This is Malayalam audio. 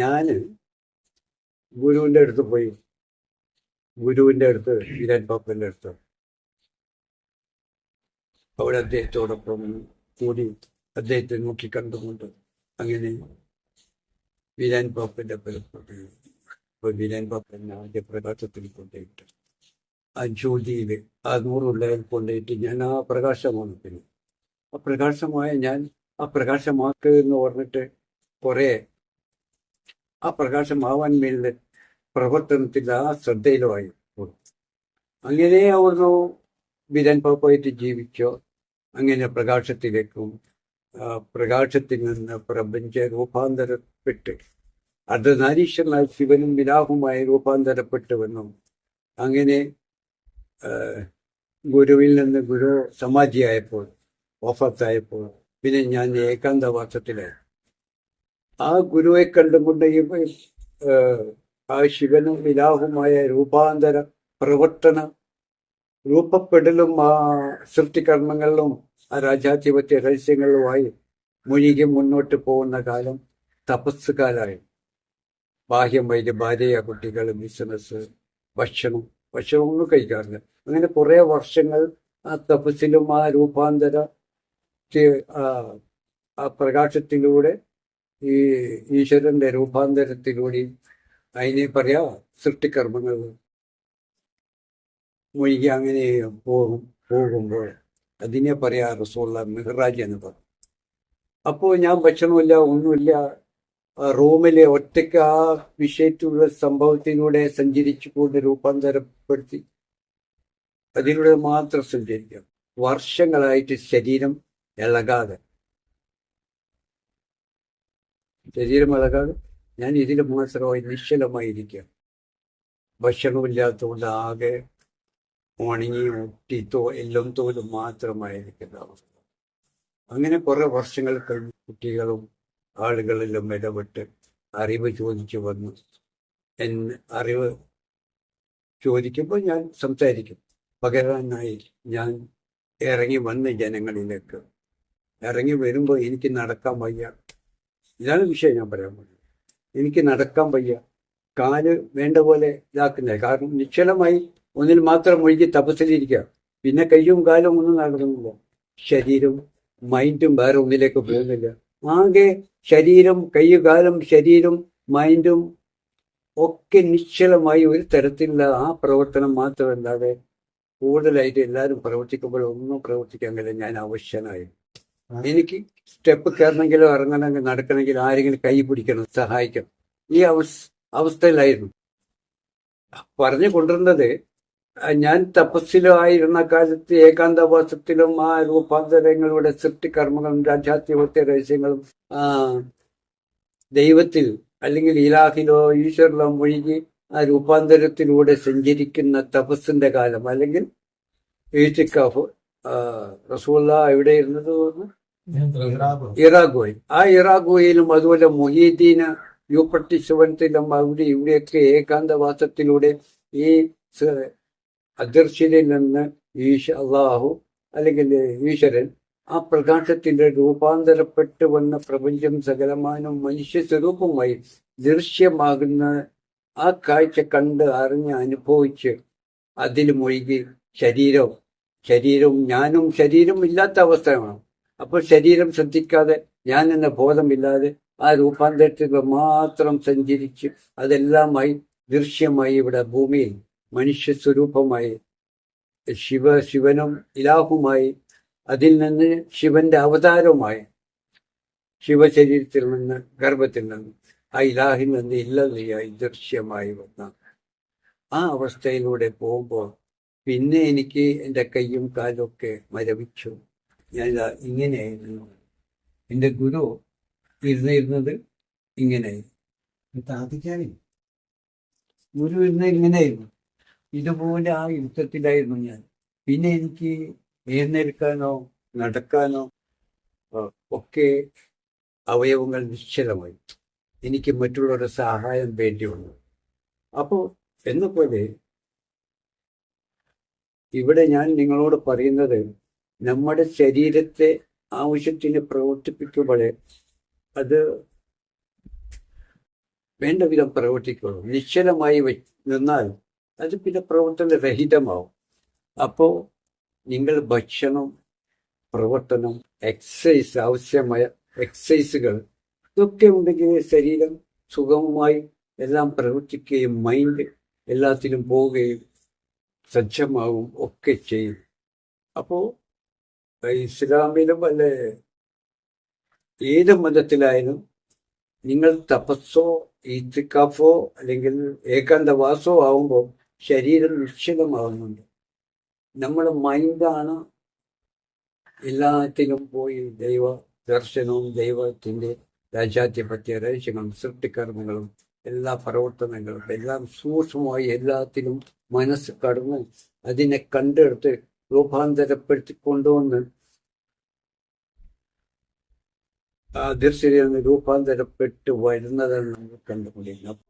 ഞാൻ ഗുരുവിന്റെ അടുത്ത് പോയി. ഗുരുവിന്റെ അടുത്ത് വീരൻ പാപ്പന്റെ അടുത്ത്. അവിടെ അദ്ദേഹത്തോടൊപ്പം കൂടി അദ്ദേഹത്തെ നോക്കി കണ്ടുകൊണ്ട് അങ്ങനെ വീരൻ പാപ്പന്റെ അപ്പോൾ വീരൻ പാപ്പൻ ആദ്യ പ്രകാശത്തിൽ കൊണ്ടുപോയിട്ട് ആ ജ്യോതിയിൽ ആ നൂറുള്ള കൊണ്ടുപോയിട്ട് ഞാൻ ആ പ്രകാശമാണ് പിന്നെ. ആ പ്രകാശമായ ഞാൻ ആ പ്രകാശമാക്കുക എന്ന് പറഞ്ഞിട്ട് കുറേ ആ പ്രകാശമാവാൻ വേണ്ടി പ്രവർത്തനത്തിൽ ആ ശ്രദ്ധയിലുമായി അങ്ങനെ അവിടുന്ന് വിരൻ പാപ്പായിട്ട് ജീവിച്ചോ അങ്ങനെ പ്രകാശത്തിലേക്കും പ്രകാശത്തിൽ നിന്ന് പ്രപഞ്ച രൂപാന്തരപ്പെട്ട് അർദ്ധനാരീശ്വരനായ ശിവനും വിരാഹുമായി രൂപാന്തരപ്പെട്ടുവെന്നും അങ്ങനെ ഗുരുവിൽ നിന്ന് ഗുരു സമാധിയായപ്പോൾ ഓഫത്തായപ്പോൾ പിന്നെ ഞാൻ ഏകാന്തവാസത്തിലായി. ആ ഗുരുവെ കണ്ടുകൊണ്ട് ഈ ആ ശിവനും വിലാഹുമായ രൂപാന്തര പ്രവർത്തന രൂപപ്പെടലും ആ സൃഷ്ടികർമ്മങ്ങളിലും ആ രാജാധിപത്യ രഹസ്യങ്ങളിലുമായി മുഴുകി മുന്നോട്ട് പോകുന്ന കാലം തപസ്സുകാരായി. ബാഹ്യം വൈദ്യ ഭാര്യ കുട്ടികൾ ബിസിനസ് ഭക്ഷണം ഭക്ഷണമൊന്നും കഴിക്കാറില്ല. അങ്ങനെ കുറേ വർഷങ്ങൾ ആ തപസ്സിലും ആ രൂപാന്തര ആ പ്രകാശത്തിലൂടെ ഈ ഈശ്വരന്റെ രൂപാന്തരത്തിലൂടെ അതിനെ പറയാ സൃഷ്ടികർമ്മങ്ങൾ മുഴുകി അങ്ങനെ പോകും പോകുമ്പോൾ അതിനെ പറയാ റസൂള്ള മെഹ്റാജ് എന്ന് പറഞ്ഞു അപ്പോൾ ഞാൻ ഭക്ഷണമില്ല ഒന്നുമില്ല. റൂമിലെ ഒറ്റയ്ക്ക് ആ വിഷയത്തിലുള്ള സംഭവത്തിലൂടെ സഞ്ചരിച്ചു കൊണ്ട് രൂപാന്തരപ്പെടുത്തി അതിലൂടെ മാത്രം സഞ്ചരിക്കാം. വർഷങ്ങളായിട്ട് ശരീരം ഇളകാതെ ശരീരം ഇളകാതെ ഞാൻ ഇതിൽ മാത്രമായി നിശ്ചലമായിരിക്കുക ഭക്ഷണമില്ലാത്തതുകൊണ്ട് ആകെ ഉണങ്ങി തോ എല്ലാം തോലും മാത്രമായിരിക്കുന്ന അവസ്ഥ. അങ്ങനെ കുറെ വർഷങ്ങൾ കഴിഞ്ഞ് കുട്ടികളും ആളുകളെല്ലാം ഇടപെട്ട് അറിവ് ചോദിച്ചു വന്നു. എന്ന് അറിവ് ചോദിക്കുമ്പോൾ ഞാൻ സംസാരിക്കും. പകരാനായി ഞാൻ ഇറങ്ങി വന്ന് ജനങ്ങളിലേക്ക്. ഇറങ്ങി വരുമ്പോൾ എനിക്ക് നടക്കാൻ വയ്യ. ഇതാണ് വിഷയം ഞാൻ പറയാൻ പോകുന്നത്. എനിക്ക് നടക്കാൻ വയ്യ. കാൽ വേണ്ട പോലെ ഇതാക്കുന്നില്ല കാരണം നിശ്ചലമായി ഒന്നിൽ മാത്രം ഒഴുകി തപസ്സിലിരിക്കുക. പിന്നെ കയ്യും കാലും ഒന്നും നടക്കുന്നില്ല. ശരീരവും മൈൻഡും വേറെ ഒന്നിലേക്ക് പോകുന്നില്ല. ആകെ ശരീരം കയ്യും കാലും ശരീരം മൈൻഡും ഒക്കെ നിശ്ചലമായി ഒരു തരത്തിലുള്ള ആ പ്രവർത്തനം മാത്രമല്ലാതെ കൂടുതലായിട്ട് എല്ലാവരും പ്രവർത്തിക്കുമ്പോൾ ഒന്നും പ്രവർത്തിക്കാൻ കഴിയില്ല. ഞാൻ അവശനായി. എനിക്ക് സ്റ്റെപ്പ് കയറണമെങ്കിലോ ഇറങ്ങണമെങ്കിൽ നടക്കണമെങ്കിൽ ആരെങ്കിലും കൈ പിടിക്കണം സഹായിക്കണം. ഈ അവസ്ഥ അവസ്ഥയിലായിരുന്നു. പറഞ്ഞു കൊണ്ടിരുന്നത് ഞാൻ തപസ്സിലോ ആയിരുന്ന കാലത്ത് ഏകാന്തവാസത്തിലും ആ രൂപാന്തരങ്ങളുടെ സൃഷ്ടികർമ്മങ്ങളും രാജാധിപത്യ രഹസ്യങ്ങളും ദൈവത്തിൽ അല്ലെങ്കിൽ ഇലാഹിലോ ഈശ്വരിലോ മുഴുകി ആ രൂപാന്തരത്തിലൂടെ സഞ്ചരിക്കുന്ന തപസ്സിന്റെ കാലം അല്ലെങ്കിൽ ഈറ്റിക്കാഫ് റസൂള്ള എവിടെ ഇരുന്നത് ഇറാഖോയിൽ ആ ഇറാഖോയിലും അതുപോലെ മൊഹീദ്ദീന് യൂപ്പട്ടി ശിവനത്തിലും അവിടെ ഇവിടെയൊക്കെ ഏകാന്തവാസത്തിലൂടെ ഈ അദർശിനിൽ നിന്ന് ഈശ അള്ളാഹു അല്ലെങ്കിൽ ഈശ്വരൻ ആ പ്രകാശത്തിന്റെ രൂപാന്തരപ്പെട്ട് വന്ന പ്രപഞ്ചം സകലമാനും മനുഷ്യ സ്വരൂപമായി ദൃശ്യമാകുന്ന ആ കാഴ്ച കണ്ട് അറിഞ്ഞ് അനുഭവിച്ച് അതിൽ മുഴുകി ശരീരവും ശരീരവും ഞാനും ശരീരം ഇല്ലാത്ത അവസ്ഥയാണ്. അപ്പോൾ ശരീരം ശ്രദ്ധിക്കാതെ ഞാൻ എന്ന ബോധമില്ലാതെ ആ രൂപാന്തരത്തിൽ മാത്രം സഞ്ചരിച്ച് അതെല്ലാമായി ദൃശ്യമായി ഇവിടെ ഭൂമിയിൽ മനുഷ്യ സ്വരൂപമായി ശിവ ശിവനും ഇലാഹുമായി അതിൽ നിന്ന് ശിവന്റെ അവതാരവുമായി ശിവശരീരത്തിൽ നിന്ന് ഗർഭത്തിൽ നിന്ന് ആ ഇലാഹിൽ നിന്ന് ഇല്ലാതെയായി ദൃശ്യമായി വന്ന ആ അവസ്ഥയിലൂടെ പോകുമ്പോൾ പിന്നെ എനിക്ക് എന്റെ കൈയും കാലും ഒക്കെ മരവിച്ചു. ഞാൻ ഇങ്ങനെയായിരുന്നു. എന്റെ ഗുരു ഇരുന്നിരുന്നത് ഇങ്ങനെയായിരുന്നു താത്തിക്കാനേ ഗുരു ഇരുന്ന് ഇങ്ങനെയായിരുന്നു. ഇതുപോലെ ആ യുദ്ധത്തിലായിരുന്നു ഞാൻ. പിന്നെ എനിക്ക് എഴുന്നേൽക്കാനോ നടക്കാനോ ഒക്കെ അവയവങ്ങൾ നിശ്ചലമായി. എനിക്ക് മറ്റുള്ളവരുടെ സഹായം വേണ്ടിയുള്ളൂ. അപ്പോൾ എന്ന ഇവിടെ ഞാൻ നിങ്ങളോട് പറയുന്നത് നമ്മുടെ ശരീരത്തെ ആവശ്യത്തിന് പ്രവർത്തിപ്പിക്കുമ്പോൾ അത് വേണ്ട വിധം പ്രവർത്തിക്കുള്ളൂ. നിശ്ചലമായി നിന്നാൽ അത് പിന്നെ പ്രവർത്തന രഹിതമാവും അപ്പോൾ നിങ്ങൾ ഭക്ഷണം പ്രവർത്തനം എക്സസൈസ് ആവശ്യമായ എക്സസൈസുകൾ ഇതൊക്കെ ഉണ്ടെങ്കിൽ ശരീരം സുഗമമായി എല്ലാം പ്രവർത്തിക്കുകയും മൈൻഡ് എല്ലാത്തിലും പോവുകയും സജ്ജമാവും ഒക്കെ ചെയ്യും. അപ്പോൾ ഇസ്ലാമിലും അല്ലെ ഏത് മതത്തിലായാലും നിങ്ങൾ തപസ്സോ ഈത്തിക്കാഫോ അല്ലെങ്കിൽ ഏകാന്തവാസോ ആവുമ്പോൾ ശരീരം ലക്ഷിതമാവുന്നുണ്ട് നമ്മുടെ മൈൻഡാണ് എല്ലാത്തിനും പോയി ദൈവ ദർശനവും ദൈവത്തിന്റെ രാജാധിപത്യ രഹസ്യങ്ങളും സൃഷ്ടികർമ്മങ്ങളും എല്ലാ പ്രവർത്തനങ്ങളും എല്ലാം സൂക്ഷ്മമായി എല്ലാത്തിലും മനസ്സ് കടന്ന് അതിനെ കണ്ടെടുത്ത് ആ നിന്ന് രൂപാന്തരപ്പെട്ട് വരുന്നതാണ് നമ്മൾ കണ്ടുപിടിക്കുന്നത്